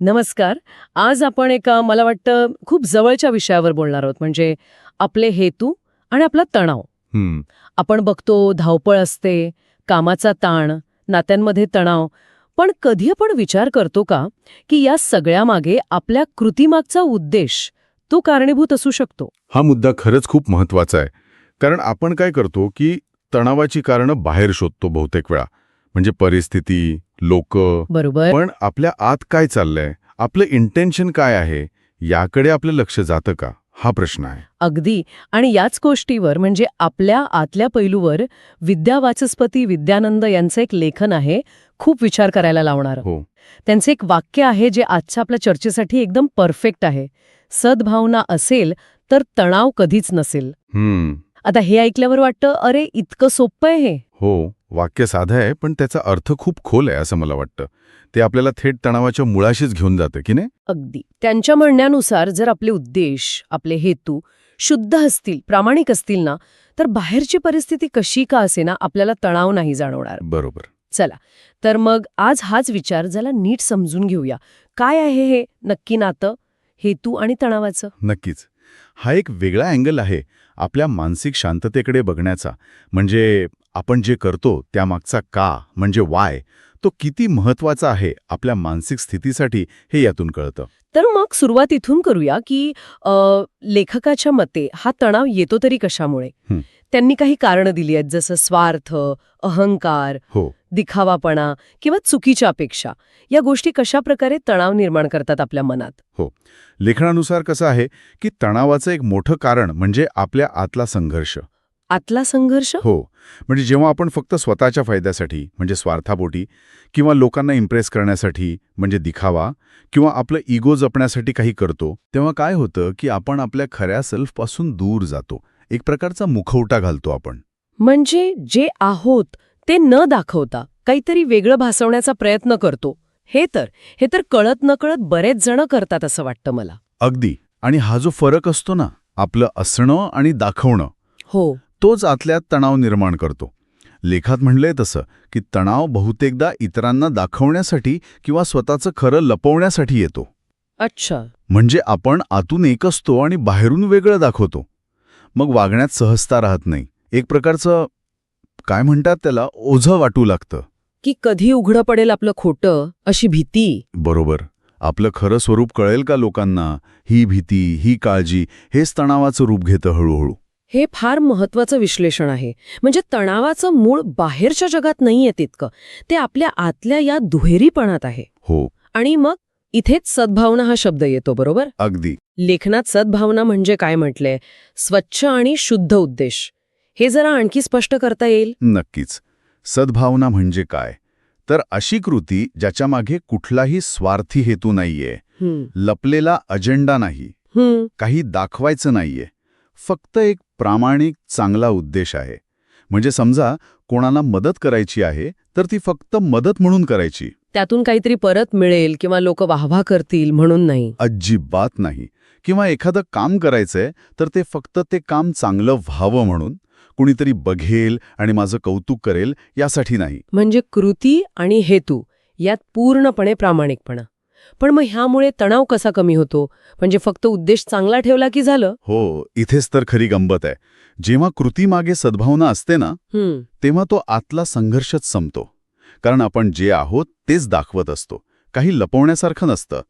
नमस्कार. आज आपण एका मला वाटतं खूप जवळच्या विषयावर बोलणार आहोत. म्हणजे आपले हेतू आणि आपला तणाव. आपण बघतो धावपळ असते कामाचा ताण नात्यांमध्ये तणाव. पण कधी आपण विचार करतो का की या सगळ्यामागे आपल्या कृतीमागचा उद्देश तो कारणीभूत असू शकतो? हा मुद्दा खरंच खूप महत्त्वाचा आहे. कारण आपण काय करतो की तणावाची कारणं बाहेर शोधतो बहुतेक वेळा. म्हणजे परिस्थिती लोक. बरोबर. पण आपल्या आत काय चाललंय? आपलं इंटेन्शन काय आहे? याकडे आपलं लक्ष जातं का? हा प्रश्न आहे. अगदी. आणि याच गोष्टीवर म्हणजे आपल्या आतल्या पैलूवर विद्या वाचस्पती विद्यानंद यांचं एक लेखन आहे खूप विचार करायला लावणार. हो. त्यांचे एक वाक्य आहे जे आजच्या आपल्या चर्चेसाठी एकदम परफेक्ट आहे. सद्भावना असेल तर तणाव कधीच नसेल. आता हे ऐकल्यावर वाटतं अरे इतकं सोपं आहे हे. हो. वाक्य साधं आहे पण त्याचा अर्थ खूप खोल आहे असं मला वाटतं. ते आपल्याला थेट तणावाच्या मुळाशीच घेऊन जातं की नाही? अगदी. त्यांच्या म्हणण्यानुसार जर आपले उद्देश आपले हेतू शुद्ध असतील प्रामाणिक असतील ना तर बाहेरची परिस्थिती कशी का असेना आपल्याला तणाव नाही जाणवणार? बरोबर. चला तर मग आज हाच विचार जरा नीट समजून घेऊया. काय आहे हे? नक्की नातं? हेतू आणि तणावाचं? नक्कीच. हा एक वेगळा अँगल आहे. आपल्या मानसिक शांततेकडे बघण्याचा. म्हणजे आपण जे करतो त्यामागचा का म्हणजे वाय तो किती महत्त्वाचा आहे आपल्या मानसिक स्थितीसाठी हे यातून कळतं. तर मग सुरुवात इथून करूया की लेखकाच्या मते हा तणाव येतो तरी कशामुळे. त्यांनी काही कारणं दिली आहेत जसं स्वार्थ अहंकार हो. दिखावापणा किंवा चुकीच्या अपेक्षा या गोष्टी कशा प्रकारे तणाव निर्माण करतात आपल्या मनात? लेखनानुसार कसं आहे की तणावाचं एक मोठं कारण म्हणजे आपल्या आतला संघर्ष. आतला संघर्ष? हो. म्हणजे जेव्हा आपण फक्त स्वतःच्या फायद्यासाठी म्हणजे स्वार्थापोटी किंवा लोकांना इम्प्रेस करण्यासाठी म्हणजे दिखावा किंवा आपलं इगो जपण्यासाठी काही करतो तेव्हा काय होतं की आपण आपल्या खऱ्या सेल्फपासून दूर जातो. एक प्रकारचा मुखवटा घालतो आपण. म्हणजे जे आहोत ते न दाखवता काहीतरी वेगळं भासवण्याचा प्रयत्न करतो. हे तर हे तर कळत नकळत बरेच जण करतात असं वाटतं मला. अगदी. आणि हा जो फरक असतो ना आपलं असणं आणि दाखवणं हो. तोच आतल्यात तणाव निर्माण करतो. लेखात म्हणलंय तसं की तणाव बहुतेकदा इतरांना दाखवण्यासाठी किंवा स्वतःचं खरं लपवण्यासाठी येतो. अच्छा. म्हणजे आपण आतून एक असतो आणि बाहेरून वेगळं दाखवतो. मग वागण्यात सहजता राहत नाही. एक प्रकारचं काय म्हणतात त्याला? ओझं वाटू लागतं. की कधी उघडं पडेल आपलं खोटं अशी भीती? बरोबर. आपलं खरं स्वरूप कळेल का लोकांना? ही भीती ही काळजी हेच तणावाचं रूप घेतं हळूहळू. हे फार महत्वाचं विश्लेषण आहे. म्हणजे तणावाचं मूळ बाहेरच्या जगात नाहीये तितकं. ते आपल्या आतल्या या दुहेरीपणात आहे. हो. आणि मग इथेच सद्भावना हा शब्द येतो बरोबर? अगदी. लेखनात सद्भावना म्हणजे काय म्हटलंय? स्वच्छ आणि शुद्ध उद्देश. हे जरा आणखी स्पष्ट करता येईल? नक्कीच. सद्भावना म्हणजे काय? तर अशी कृती ज्याच्यामागे कुठलाही स्वार्थी हेतू नाहीये. लपलेला अजेंडा नाही. काही दाखवायचं नाहीये. फक्त एक प्रामाणिक चांगला उद्देश आहे. म्हणजे समजा कोणाला मदत करायची आहे तर ती फक्त मदत म्हणून करायची. त्यातून काहीतरी परत मिळेल किंवा लोक वाहवा करतील म्हणून नाही. अजिबात नाही. किंवा एखादं काम करायचंय तर ते फक्त ते काम चांगलं व्हावं म्हणून. कुणीतरी बघेल आणि माझं कौतुक करेल यासाठी नाही. म्हणजे कृती आणि हेतू यात पूर्णपणे प्रामाणिकपणा. पण मग ह्यामुळे तणाव कसा कमी होतो? म्हणजे फक्त उद्देश चांगला ठेवला की झालं? हो इथेच तर खरी गंमत आहे. जेव्हा कृतीमागे सद्भावना असते ना तेव्हा तो आतला संघर्षच संपतो. कारण आपण जे आहोत तेच दाखवत असतो. काही लपवण्यासारखं नसतं.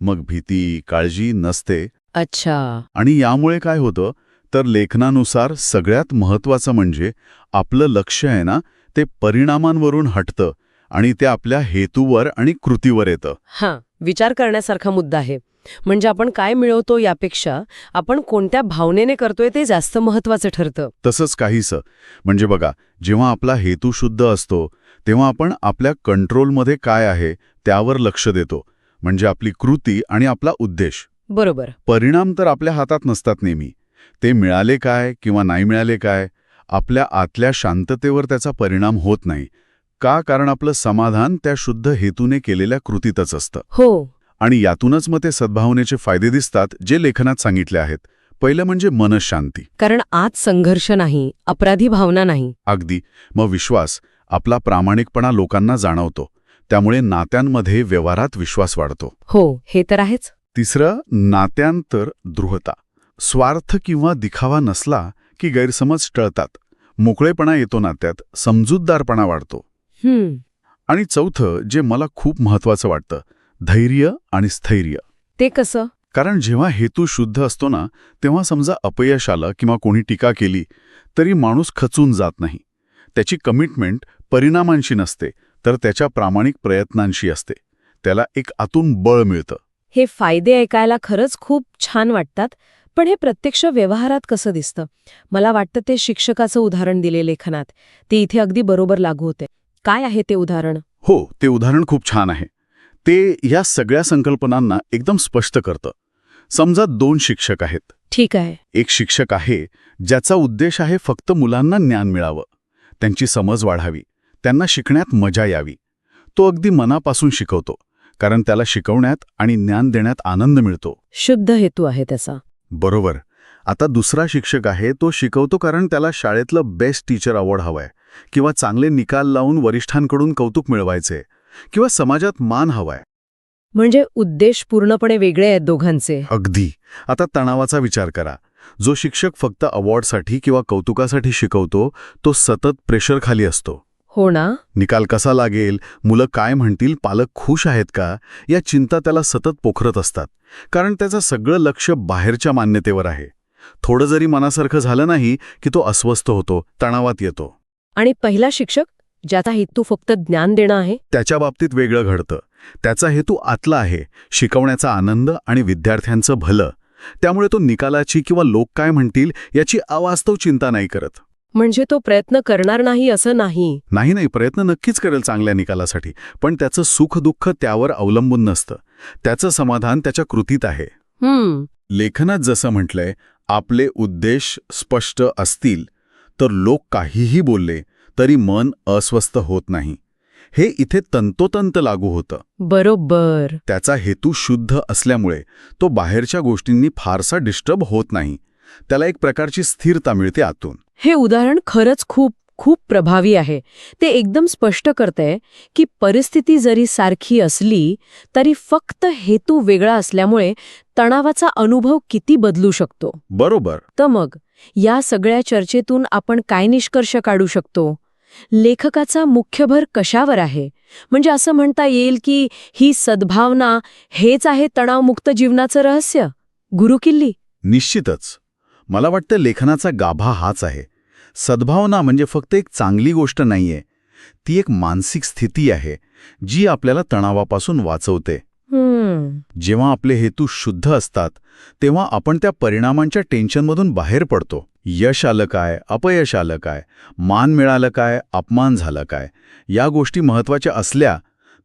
मग भीती काळजी नसते. अच्छा. आणि यामुळे काय होतं? तर लेखनानुसार सगळ्यात महत्वाचं म्हणजे आपलं लक्ष आहे ना ते परिणामांवरून हटतं आणि ते आपल्या हेतूवर आणि कृतीवर येतं. हां विचार करण्यासारखा मुद्दा आहे. म्हणजे आपण काय मिळवतो यापेक्षा आपण कोणत्या भावनेने करतोय ते जास्त महत्वाचं ठरतं. तसंच काहीसं. म्हणजे बघा जेव्हा आपला हेतू शुद्ध असतो तेव्हा आपण आपल्या कंट्रोलमध्ये काय आहे त्यावर लक्ष देतो. म्हणजे आपली कृती आणि आपला उद्देश. बरोबर. परिणाम तर आपल्या हातात नसतात नेहमी. ते मिळाले काय किंवा नाही मिळाले काय आपल्या आतल्या शांततेवर त्याचा परिणाम होत नाही का कारण आपलं समाधान त्या शुद्ध हेतूने केलेल्या कृतीतच असतं. हो. आणि यातूनच मग ते सद्भावनेचे फायदे दिसतात जे लेखनात सांगितले आहेत. पहिलं म्हणजे मनशांती. कारण आत संघर्ष नाही अपराधी भावना नाही. अगदी. मग विश्वास आपला प्रामाणिकपणा लोकांना जाणवतो. त्यामुळे नात्यांमध्ये व्यवहारात विश्वास वाढतो. हो हे तर आहेच. तिसरं नात्यांतर दृढता. स्वार्थ किंवा दिखावा नसला की गैरसमज टळतात. मोकळेपणा येतो नात्यात समजूतदारपणा वाढतो. आणि चौथं जे मला खूप महत्वाचं वाटतं धैर्य आणि स्थैर्य. ते कसं? कारण जेव्हा हेतू शुद्ध असतो ना तेव्हा समजा अपयश आलं किंवा कोणी टीका केली तरी माणूस खचून जात नाही. त्याची कमिटमेंट परिणामांशी नसते तर त्याच्या प्रामाणिक प्रयत्नांशी असते. त्याला एक आतून बळ मिळतं. हे फायदे ऐकायला खरंच खूप छान वाटतात. पण हे प्रत्यक्ष व्यवहारात कसं दिसतं? मला वाटतं ते शिक्षकाचं उदाहरण दिले लेखनात. ते इथे अगदी बरोबर लागू होते. काय आहे ते उदाहरण? हो ते उदाहरण खूप छान आहे. ते या सगळ्या संकल्पनांना एकदम स्पष्ट करतं. समजा दोन शिक्षक आहेत. ठीक आहे. एक शिक्षक आहे ज्याचा उद्देश आहे फक्त मुलांना ज्ञान मिळावं. त्यांची समज वाढावी. त्यांना शिकण्यात मजा यावी. तो अगदी मनापासून शिकवतो कारण त्याला शिकवण्यात आणि ज्ञान देण्यात आनंद मिळतो. शुद्ध हेतू आहे त्याचा. बरोबर. आता दुसरा शिक्षक आहे तो शिकवतो कारण त्याला शाळेतलं बेस्ट टीचर अवॉर्ड हवाय किंवा चांगले निकाल लावून वरिष्ठांकडून कौतुक मिळवायचे किंवा समाजात मान हवाय. म्हणजे उद्देश पूर्णपणे वेगळे आहेत दोघांचे. अगदी. आता तणावाचा विचार करा. जो शिक्षक फक्त अवॉर्डसाठी किंवा कौतुकासाठी शिकवतो तो सतत प्रेशरखाली असतो. हो ना? निकाल कसा लागेल? मुलं काय म्हणतील? पालक खुश आहेत का? या चिंता त्याला सतत पोखरत असतात. कारण त्याचं सगळं लक्ष बाहेरच्या मान्यतेवर आहे. थोडं जरी मनासारखं झालं नाही की तो अस्वस्थ होतो तणावात येतो. आणि पहिला शिक्षक ज्याचा हेतू फक्त ज्ञान देणं आहे? त्याच्या बाबतीत वेगळं घडतं. त्याचा हेतू आतला आहे शिकवण्याचा आनंद आणि विद्यार्थ्यांचं भलं. त्यामुळे तो निकालाची किंवा लोक काय म्हणतील याची अवास्तव चिंता नाही करत. म्हणजे तो प्रयत्न करणार नाही असं नाही. नाही नाही प्रयत्न नक्कीच करेल चांगल्या निकालासाठी पण त्याचं सुख दुःख त्यावर अवलंबून नसतं. त्याचं समाधान त्याच्या कृतीत आहे. लेखनात जसं म्हटलंय आपले उद्देश स्पष्ट असतील तर लोक काहीही बोलले तरी मन अस्वस्थ होत नाही. हे इथे तंतोतंत लागू होतं. बरोबर. त्याचा हेतू शुद्ध असल्यामुळे तो बाहेरच्या गोष्टींनी फारसा डिस्टर्ब होत नाही. त्याला एक प्रकारची स्थिरता मिळते आतून. हे उदाहरण खरंच खूप खूप प्रभावी आहे. ते एकदम स्पष्ट करतंय की परिस्थिती जरी सारखी असली तरी फक्त हेतू वेगळा असल्यामुळे तणावाचा अनुभव किती बदलू शकतो? बरोबर. तर मग या सगळ्या चर्चेतून आपण काय निष्कर्ष काढू शकतो? लेखकाचा मुख्य भर कशावर आहे? म्हणजे असं म्हणता येईल की ही सद्भावना हेच आहे तणावमुक्त जीवनाचं रहस्य? गुरुकिल्ली? निश्चितच. मला वाटतं लेखनाचा गाभा हाच आहे. सद्भावना म्हणजे फक्त एक चांगली गोष्ट नाहीये. ती एक मानसिक स्थिती आहे जी आपल्याला तणावापासून वाचवते. जेव्हा आपले हेतू शुद्ध असतात तेव्हा आपण त्या परिणामांच्या टेन्शनमधून बाहेर पडतो. यश आलं काय अपयश आलं काय मान मिळालं काय अपमान झालं काय या गोष्टी महत्त्वाच्या असल्या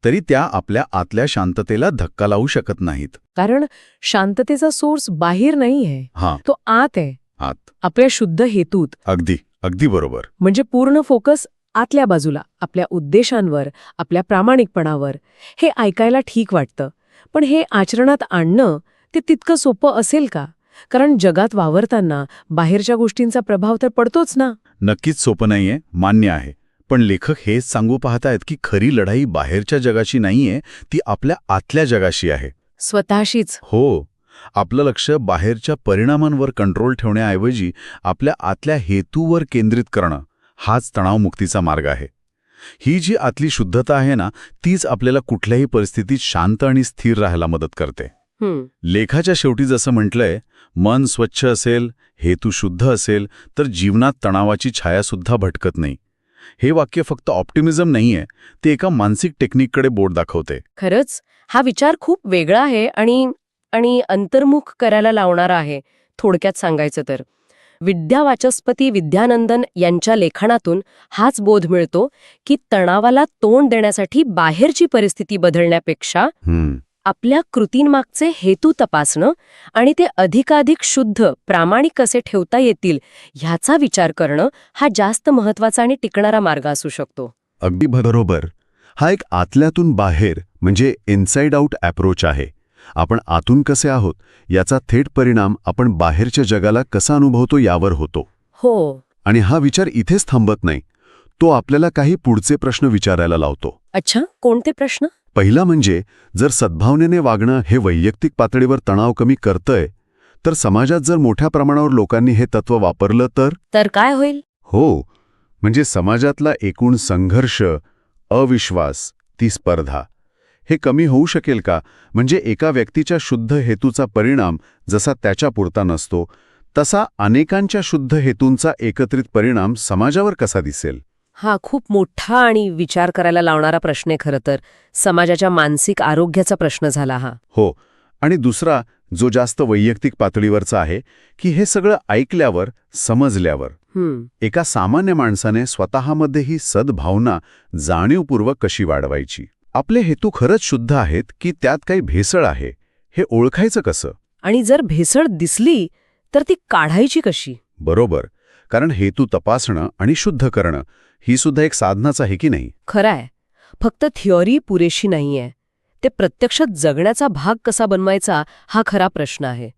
तरी त्या आपल्या आतल्या शांततेला धक्का लावू शकत नाहीत. कारण शांततेचा सोर्स बाहेर नाहीये. हां. तो आत आहे. आत. आपल्या शुद्ध हेतूत. अगदी अगदी बरोबर. म्हणजे पूर्ण फोकस आतल्या बाजूला आपल्या उद्देशांवर आपल्या प्रामाणिकपणावर. हे ऐकायला ठीक वाटतं. पण हे आचरणात आणणं ते तितकं सोपं असेल का? कारण जगात वावरताना बाहेरच्या गोष्टींचा प्रभाव तर पडतोच ना. नक्कीच सोपं नाहीये मान्य आहे. पण लेखक हेच सांगू पाहतायत की खरी लढाई बाहेरच्या जगाशी नाहीये ती आपल्या आतल्या जगाशी आहे. स्वतःशीच. हो. आपलं लक्ष बाहेरच्या परिणामांवर कंट्रोल ठेवण्याऐवजी आपल्या आतल्या हेतूवर केंद्रित करणं हाच तणावमुक्तीचा मार्ग आहे. ही जी आतली शुद्धता आहे ना तीच आपल्याला कुठल्याही परिस्थितीत शांत आणि स्थिर राहायला मदत करते. लेखाच्या शेवटी जसं म्हटलंय मन स्वच्छ असेल हेतू शुद्ध असेल तर जीवनात तणावाची छायासुद्धा भटकत नाही. हे वाक्य फक्त ऑप्टिमिझम नाहीये ते एका मानसिक टेक्निककडे बोट दाखवते. खरंच हा विचार खूप वेगळा आहे आणि आणि अंतर्मुख करायला लावणारा आहे थोडक्यात सांगायचं तर. विद्यावाचस्पती विद्यानंदन यांच्या लेखनातून हाच बोध मिळतो की तणावाला तोंड देण्यासाठी बाहेरची परिस्थिती बदलण्यापेक्षा आपल्या कृतींमागचे हेतू तपासणं आणि ते अधिकाधिक शुद्ध प्रामाणिक कसे ठेवता येतील ह्याचा विचार करणं हा जास्त महत्त्वाचा आणि टिकणारा मार्ग असू शकतो. अगदी बरोबर. हा एक आतल्यातून बाहेर म्हणजे इनसाइड आउट अप्रोच आहे. आपण आतून कसे आहोत याचा थेट परिणाम आपण बाहेरच्या जगाला कसा अनुभवतो यावर होतो. हो. आणि हा विचार इथेच थांबत नाही. तो आपल्याला काही पुढचे प्रश्न विचारायला लावतो. अच्छा कोणते प्रश्न? पहिला म्हणजे जर सद्भावनेने वागणं हे वैयक्तिक पातळीवर तणाव कमी करतंय तर समाजात जर मोठ्या प्रमाणावर लोकांनी हे तत्व वापरलं तर? तर काय होईल? हो म्हणजे समाजातला एकूण संघर्ष अविश्वास ती स्पर्धा. हे कमी होऊ शकेल का? म्हणजे एका व्यक्तीच्या शुद्ध हेतूचा परिणाम जसा त्याच्या पुरता नसतो तसा अनेकांच्या शुद्ध हेतूंचा एकत्रित परिणाम समाजावर कसा दिसेल? हा खूप मोठा आणि विचार करायला लावणारा प्रश्न आहे खरं तर. समाजाच्या मानसिक आरोग्याचा प्रश्न झाला हा. हो. आणि दुसरा जो जास्त वैयक्तिक पातळीवरचा आहे की हे सगळं ऐकल्यावर समजल्यावर. हम्म. एका सामान्य माणसाने स्वतःमध्ये ही सद्भावना जाणीवपूर्वक कशी वाढवायची? आपले हेतू खरंच शुद्ध आहेत की त्यात काही भेसळ आहे? हे ओळखायचं कसं? आणि जर भेसळ दिसली तर ती काढायची कशी? बरोबर. कारण हेतू तपासणं आणि शुद्ध करणं ही सुद्धा एक साधनाच आहे की नाही? खरं आहे फक्त थिअरी पुरेशी नाहीये. ते प्रत्यक्षात जगण्याचा भाग कसा बनवायचा हा खरा प्रश्न आहे.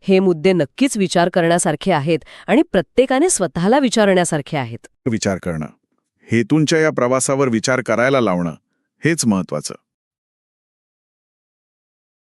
हे मुद्दे नक्कीच विचार करण्यासारखे आहेत आणि प्रत्येकाने स्वतःला विचारण्यासारखे आहेत. विचार करणं हेतूंच्या या प्रवासावर विचार करायला लावणं हेच महत्वाचं